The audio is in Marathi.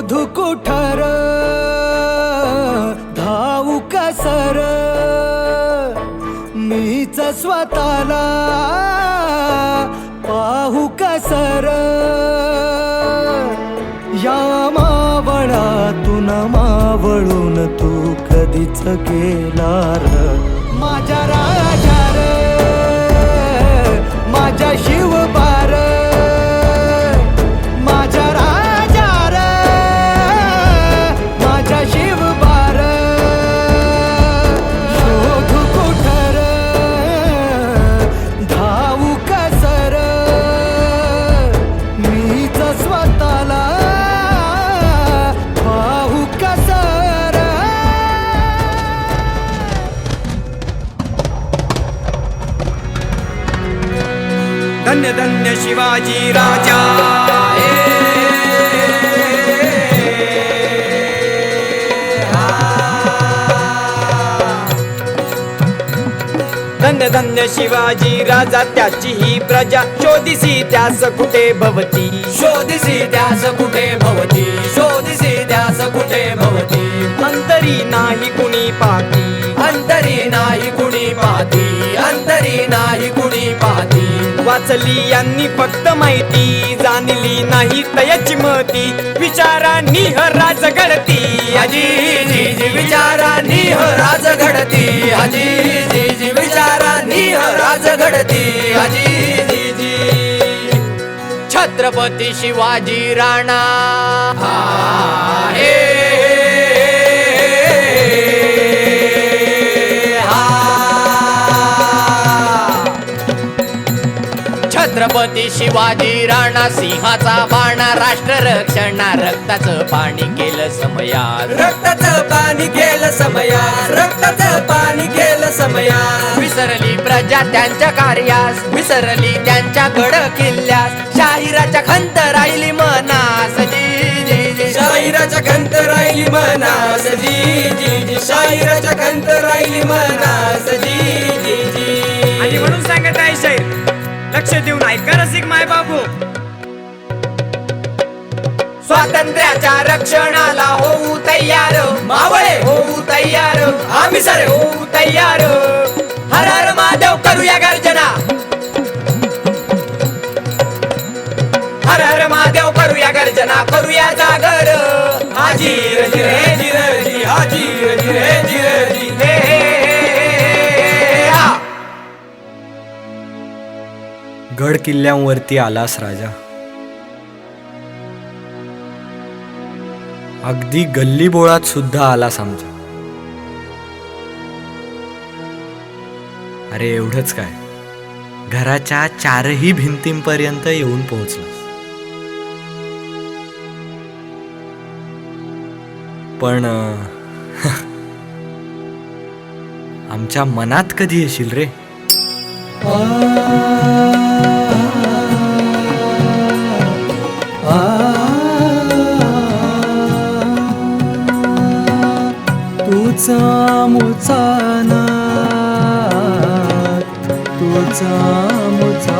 शोधू कुठर? धावू कसर मीच स्वतःला पाहू कसर या मावळातून मावळून तू कधीच गेला र माझ्या धन्य धन्य शिवाजी राजा। धन्य धन्य शिवाजी राजा त्याची ही प्रजा शोधिसी त्यास कुठे भवती? शोधिसी त्यास कुठे भवती? शोधिसी त्यास कुठे भवती? अंतरी नाही कुणी पाहती अंतरी नाही कुणी पाती अंतरी नाही कुणी पाती वाचली यांनी फक्त माहिती जाणली नाही तयाची महती विचारांनी हराज राज घडती आजी जी जी विचारांनी हराज राज घडती. आजी जी जी विचारांनी हराज राज घडती आजी जी जी. छत्रपती शिवाजी राणा. छत्रपती शिवाजी राणा सिंहाचा बाणा राष्ट्र रक्षणा रक्ताचं पाणी केलं समयात. रक्ताचं पाणी केलं समयात. रक्ताचं पाणी केलं समयात. विसरली प्रजा त्यांच्या कार्यास विसरली त्यांच्या गड किल्ल्यास. शाहिराच्या खंत राहिली मनास. जी जी जी. शाहिराच्या खंत राहिली मनास. जी जी जी. शाहिराच्या खंत राहिली मनास. जी लक्ष देऊन ऐका. रसिक माय बाबू. स्वातंत्र्याच्या रक्षणाला होऊ तयार. मावळे होऊ तयार. आम्ही सर होऊ तयार. हर हर महादेव करूया गर्जना. हर हर महादेव करूया गर्जना. करूया जागर गड किल्ल्यांवरती आलास राजा. अगदी गल्ली बोळात सुद्धा आलास आमच्या अरे एवढंच काय? घराच्या चारही भिंतींपर्यंत येऊन पोहोचलास. पण आमच्या मनात कधी येशील रे? तुचा मुचा तुचा मुचा